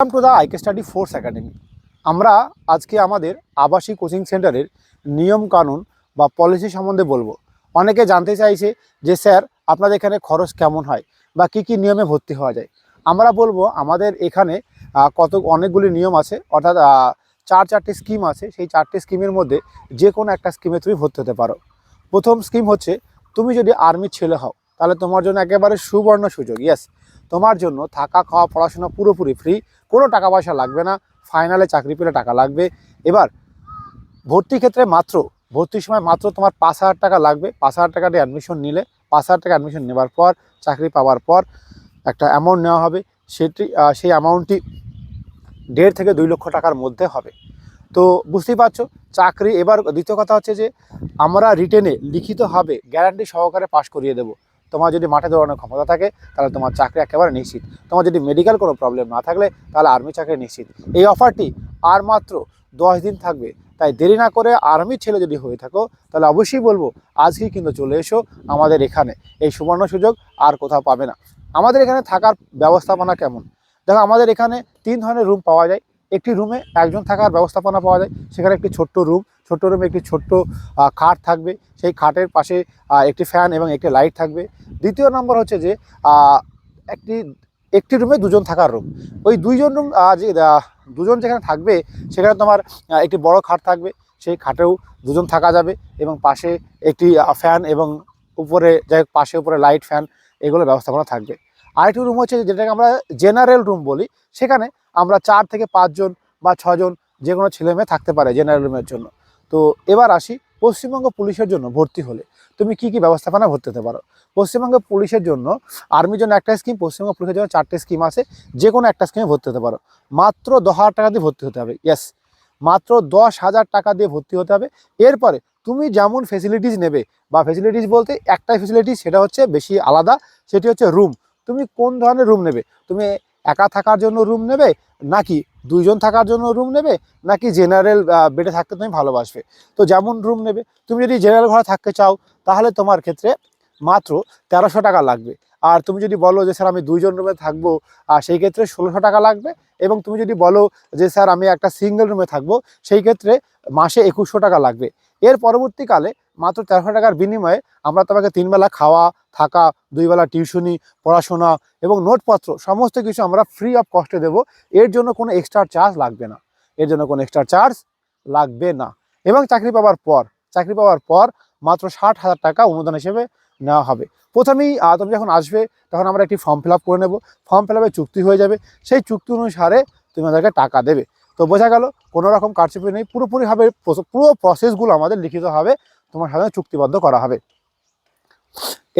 Welcome to the IK study force academy আমরা আজকে আমাদের আবাসিক কোচিং সেন্টারের নিয়ম কানুন বা পলিসি সম্বন্ধে বলব। অনেকে জানতে চাইছে যে, স্যার, আপনাদের এখানে খরচ কেমন হয় বা কি কি নিয়মে ভর্তি হওয়া যায়? আমরা বলব, আমাদের এখানে কত, অনেকগুলি নিয়ম আছে, অর্থাৎ চার চারটি স্কিম আছে। সেই চারটি স্কিমের মধ্যে যে কোনো একটা স্কিমে তুমি ভর্তি হতে পারো। প্রথম স্কিম হচ্ছে, তুমি যদি আর্মির ছেলে হও, তাহলে তোমার জন্য একেবারে সুবর্ণ সুযোগ। ইয়েস তোমার জন্য থাকা, খাওয়া, পড়াশোনা পুরোপুরি ফ্রি কোনো টাকা পয়সা লাগবে না ফাইনালে চাকরি পেলে টাকা লাগবে। এবার ভর্তির ক্ষেত্রে মাত্র ভর্তির সময় মাত্র তোমার পাঁচ হাজার টাকা লাগবে। পাঁচ হাজার টাকা দিয়ে অ্যাডমিশন নিলে, পাঁচ হাজার টাকা অ্যাডমিশন নেওয়ার পর, চাকরি পাওয়ার পর একটা অ্যামাউন্ট নেওয়া হবে। সেটি সেই অ্যামাউন্টটি দেড় থেকে দুই লক্ষ টাকার মধ্যে হবে। তো বুঝতেই পারছ, চাকরি এবার দ্বিতীয় কথা হচ্ছে যে, আমরা রিটেনে লিখিতভাবে গ্যারান্টি সহকারে পাশ করিয়ে দেবো। তোমার যদি মাঠে দৌড়ানোর ক্ষমতা থাকে, তাহলে তোমার চাকরি একেবারে নিশ্চিত। তোমার যদি মেডিকেল কোনো প্রবলেম না থাকলে, তাহলে আর্মি চাকরি নিশ্চিত। এই অফারটি আর মাত্র দশ দিন থাকবে। তাই দেরি না করে আর্মির ছেলে যদি হয়ে থাকো, তাহলে অবশ্যই বলব, আজকেই কিন্তু চলে এসো আমাদের এখানে। এই সুবর্ণ সুযোগ আর কোথাও পাবে না। আমাদের এখানে থাকার ব্যবস্থাপনা কেমন? দেখো, আমাদের এখানে তিন ধরনের রুম পাওয়া যায়। একটি রুমে একজন থাকার ব্যবস্থাপনা পাওয়া যায়। সেখানে একটি ছোট্ট রুম ছোট্ট রুমে একটি ছোট্ট খাট থাকবে। সেই খাটের পাশে একটি ফ্যান এবং একটি লাইট থাকবে। দ্বিতীয় নম্বর হচ্ছে যে একটি একটি রুমে দুজন থাকার রুম ওই দুইজন রুম যে দুজন যেখানে থাকবে, সেখানে তোমার একটি বড় খাট থাকবে। সেই খাটেও দুজন থাকা যাবে এবং পাশে একটি ফ্যান এবং উপরে, যাই পাশে উপরে লাইট ফ্যান এগুলো ব্যবস্থাপনা থাকবে। আরেকটি রুম হচ্ছে যেটাকে আমরা জেনারেল রুম বলি। সেখানে আমরা চার থেকে পাঁচজন বা ছজন যে কোনো ছেলে মেয়ে থাকতে পারে জেনারেল রুমের জন্য। তো এবার আসি পশ্চিমবঙ্গ পুলিশের জন্য ভর্তি হলে। তুমি কি কি ব্যবস্থাপনা ভর্তি হতে পারো? পশ্চিমবঙ্গ পুলিশের জন্য আর্মির জন্য একটা স্কিম পশ্চিমবঙ্গ পুলিশের জন্য চারটে স্কিম আছে। যে কোনো একটা স্কিমে ভর্তি হতে পারো। মাত্র দশ হাজার টাকা দিয়ে ভর্তি হতে হবে ইয়েস মাত্র দশ হাজার টাকা দিয়ে ভর্তি হতে হবে। এরপরে তুমি যেমন ফেসিলিটিস নেবে, বা ফেসিলিটিস বলতে একটাই ফেসিলিটিস সেটা হচ্ছে বেশি আলাদা, সেটি হচ্ছে রুম তুমি কোন ধরনের রুম নেবে? তুমি একা থাকার জন্য রুম নেবে, নাকি দুইজন থাকার জন্য রুম নেবে, নাকি জেনারেল বেডে থাকতে তুমি ভালোবাসবে? তো যেমন রুম নেবে, তুমি যদি জেনারেল ঘরে থাকতে চাও, তাহলে তোমার ক্ষেত্রে মাত্র তেরোশো টাকা লাগবে। আর তুমি যদি বলো যে, স্যার, আমি দুইজন রুমে থাকব আর সেই ক্ষেত্রে ষোলোশো টাকা লাগবে। এবং তুমি যদি বলো যে, স্যার, আমি একটা সিঙ্গেল রুমে থাকব, সেই ক্ষেত্রে মাসে একুশশো টাকা লাগবে। এর পরবর্তীকালে মাত্র তেরোশো টাকার বিনিময়ে আমরা তোমাকে তিনবেলা খাওয়া, থাকা দুইবেলা টিউশনি, পড়াশোনা এবং নোটপত্র সমস্ত কিছু আমরা ফ্রি অফ কস্টে দেবো। এর জন্য কোনো এক্সট্রা চার্জ লাগবে না। এর জন্য কোনো এক্সট্রা চার্জ লাগবে না। এবং চাকরি পাওয়ার পর, চাকরি পাওয়ার পর মাত্র ষাট হাজার টাকা অনুদান হিসেবে নেওয়া হবে। প্রথমেই তুমি যখন আসবে, তখন আমরা একটি ফর্ম ফিল করে নেব। ফর্ম ফিল চুক্তি হয়ে যাবে। সেই চুক্তি অনুসারে তুমি আমাদেরকে টাকা দেবে। তো বোঝা গেল, কোনো রকম কারচুপি নেই। পুরোপুরিভাবে পুরো প্রসেসগুলো আমাদের লিখিতভাবে তোমার সাথে চুক্তিবদ্ধ করা হবে।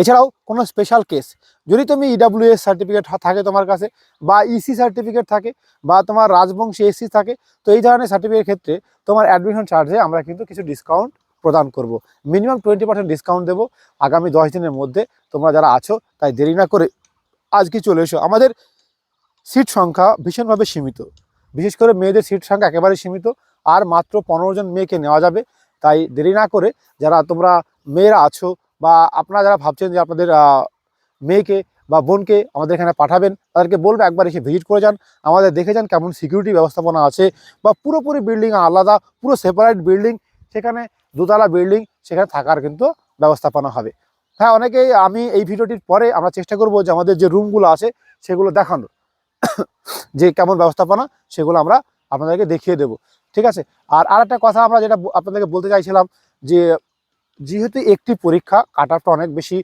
এছাড়াও কোনো স্পেশাল কেস যদি তুমি E ইডাব্লিউএস সার্টিফিকেট থাকে তোমার কাছে, বা ইসি সার্টিফিকেট থাকে, বা তোমার রাজবংশী এসসি থাকে, তো এই ধরনের সার্টিফিকেট ক্ষেত্রে তোমার অ্যাডমিশন চার্জে আমরা কিন্তু কিছু ডিসকাউন্ট প্রদান করব। মিনিমাম টোয়েন্টি পার্সেন্ট ডিসকাউন্ট দেবো। আগামী দশ দিনের মধ্যে তোমরা যারা আছো, তাই দেরি না করে আজকে চলে এসো। আমাদের সিট সংখ্যা ভীষণভাবে সীমিত। বিশেষ করে মেয়েদের সিট সংখ্যা একেবারে সীমিত। আর মাত্র পনেরো জন মেয়েকে নেওয়া যাবে। তাই দেরি না করে যারা তোমরা মেয়েরা আছো বা আপনারা যারা ভাবছেন যে আপনাদের মেয়েকে বা বোনকে আমাদের এখানে পাঠাবেন, তাদেরকে বলবে একবার এসে ভিজিট করে যান। আমাদের দেখে যান কেমন সিকিউরিটি ব্যবস্থাপনা আছে। বা পুরোপুরি বিল্ডিং আলাদা, পুরো সেপারেট বিল্ডিং সেখানে দোতলা বিল্ডিং সেখানে থাকার কিন্তু ব্যবস্থাপনা হবে। হ্যাঁ অনেকেই আমি এই ভিডিওটির পরে আমরা চেষ্টা করব যে আমাদের যে রুমগুলো আছে, সেগুলো দেখানোর। যে কেমন ব্যবস্থাপনা, সেগুলো আমরা আপনাদেরকে দেখিয়ে দেব। ঠিক আছে? আর আর একটা কথা আমরা যেটা আপনাদেরকে বলতে চাইছিলাম যে, যেহেতু একটি পরীক্ষা কাট অফটা অনেক বেশি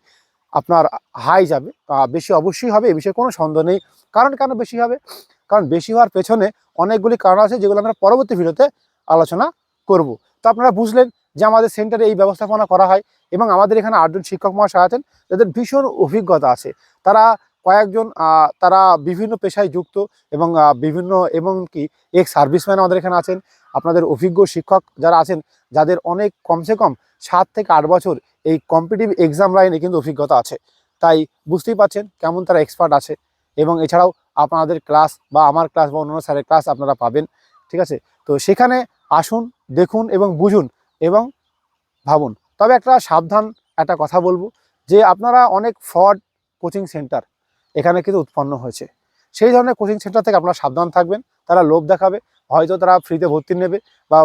আপনার হাই যাবে বেশি অবশ্যই হবে, এ বিষয়ে কোনো সন্দেহ নেই। কারণ কেন বেশি হবে? কারণ বেশি হওয়ার পেছনে অনেকগুলি কারণ আছে, যেগুলো আমরা পরবর্তী ভিডিওতে আলোচনা করব। তো আপনারা বুঝলেন যে আমাদের সেন্টারে এই ব্যবস্থাপনা করা হয় এবং আমাদের এখানে আটজন শিক্ষক মহাশয় আছেন, যাদের ভীষণ অভিজ্ঞতা আছে। তারা কয়েকজন তারা বিভিন্ন পেশায় যুক্ত এবং বিভিন্ন এবং কি এক্স সার্ভিসম্যান আমাদের এখানে আছেন। আপনাদের অভিজ্ঞ শিক্ষক যারা আছেন, যাদের অনেক কমসে কম সাত থেকে আট বছর এই কম্পিটিভ এক্সাম লাইনে কিন্তু অভিজ্ঞতা আছে। তাই বুঝতেই পারছেন কেমন তারা এক্সপার্ট আছে এবং এছাড়াও আপনাদের ক্লাস বা আমার ক্লাস বা অন্যান্য স্যারের ক্লাস আপনারা পাবেন, ঠিক আছে? তো সেখানে আসুন, দেখুন এবং বুঝুন এবং ভাবুন, তবে একটা সাবধান একটা কথা বলব যে আপনারা অনেক ফ্রড কোচিং সেন্টার এখানে কিন্তু উৎপন্ন হয়েছে। সেই ধরনের কোচিং সেন্টার থেকে আপনারা সাবধান থাকবেন, তারা লোভ দেখাবে, হয়তো তারা ফ্রিতে ভর্তি নেবে বা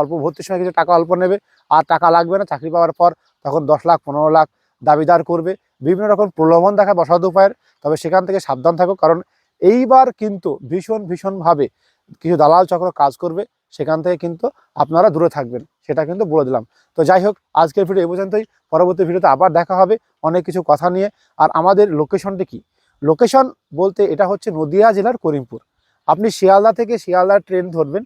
অল্প ভর্তির সময় কিছু টাকা অল্প নেবে, আর টাকা লাগবে না চাকরি পাওয়ার পর তখন দশ লাখ, পনেরো লাখ দাবিদার করবে। বিভিন্ন রকম প্রলোভন দেখায় বসাদ উপায়ের, তবে সেখান থেকে সাবধান থাকো, কারণ এইবার কিন্তু ভীষণ, ভীষণভাবে কিছু দালাল চক্র কাজ করবে, সেখান থেকে কিন্তু আপনারা দূরে থাকবেন, সেটা কিন্তু বলে দিলাম। তো যাই হোক, আজকের ভিডিও এই পর্যন্তই। পরবর্তী ভিডিওতে আবার দেখা হবে অনেক কিছু কথা নিয়ে। আর আমাদের লোকেশনটি কি? লোকেশন বলতে এটা হচ্ছে নদিয়া জেলার করিমপুর। আপনি শিয়ালদা থেকে শিয়ালদার ট্রেন ধরবেন,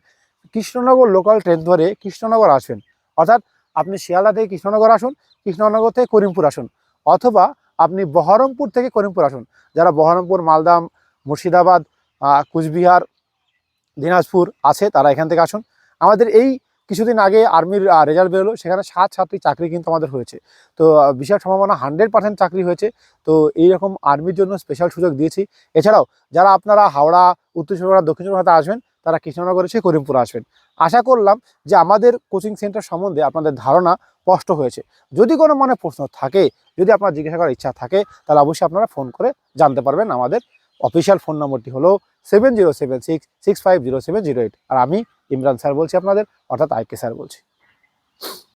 কৃষ্ণনগর লোকাল ট্রেন ধরে কৃষ্ণনগর আসবেন। অর্থাৎ আপনি শিয়ালদা থেকে কৃষ্ণনগর আসুন, কৃষ্ণনগর থেকে করিমপুর আসুন। অথবা আপনি বহরমপুর থেকে করিমপুর আসুন। যারা বহরমপুর মালদাম মুর্শিদাবাদ কুচবিহার দিনাজপুর আছে, তারা এখান থেকে আসুন। আমাদের এই কিছুদিন আগে আর্মির রেজাল্ট বেরোলো, সেখানে সাত সাতটি চাকরি কিন্তু আমাদের হয়েছে। তো বিশাল সম্ভাবনা হান্ড্রেড পার্সেন্ট চাকরি হয়েছে। তো, এইরকম আর্মির জন্য স্পেশাল সুযোগ দিয়েছি। এছাড়াও, যারা আপনারা হাওড়া, উত্তর চব্বিশ দক্ষিণ চব্বিশ আসবেন, তারা কৃষ্ণনগর এসে করিমপুর আসবেন। আশা করলাম যে আমাদের কোচিং সেন্টার সম্বন্ধে আপনাদের ধারণা স্পষ্ট হয়েছে। যদি কোনো মনে প্রশ্ন থাকে, যদি আপনার জিজ্ঞাসা করার ইচ্ছা থাকে, তাহলে অবশ্যই আপনারা ফোন করে জানতে পারবেন আমাদের অফিসিয়াল ফোন নম্বরটি হলো seven zero seven six six five zero seven zero eight আর আমি ইমরান স্যার বলছি আপনাদের, অর্থাৎ আইকে স্যার বলছি।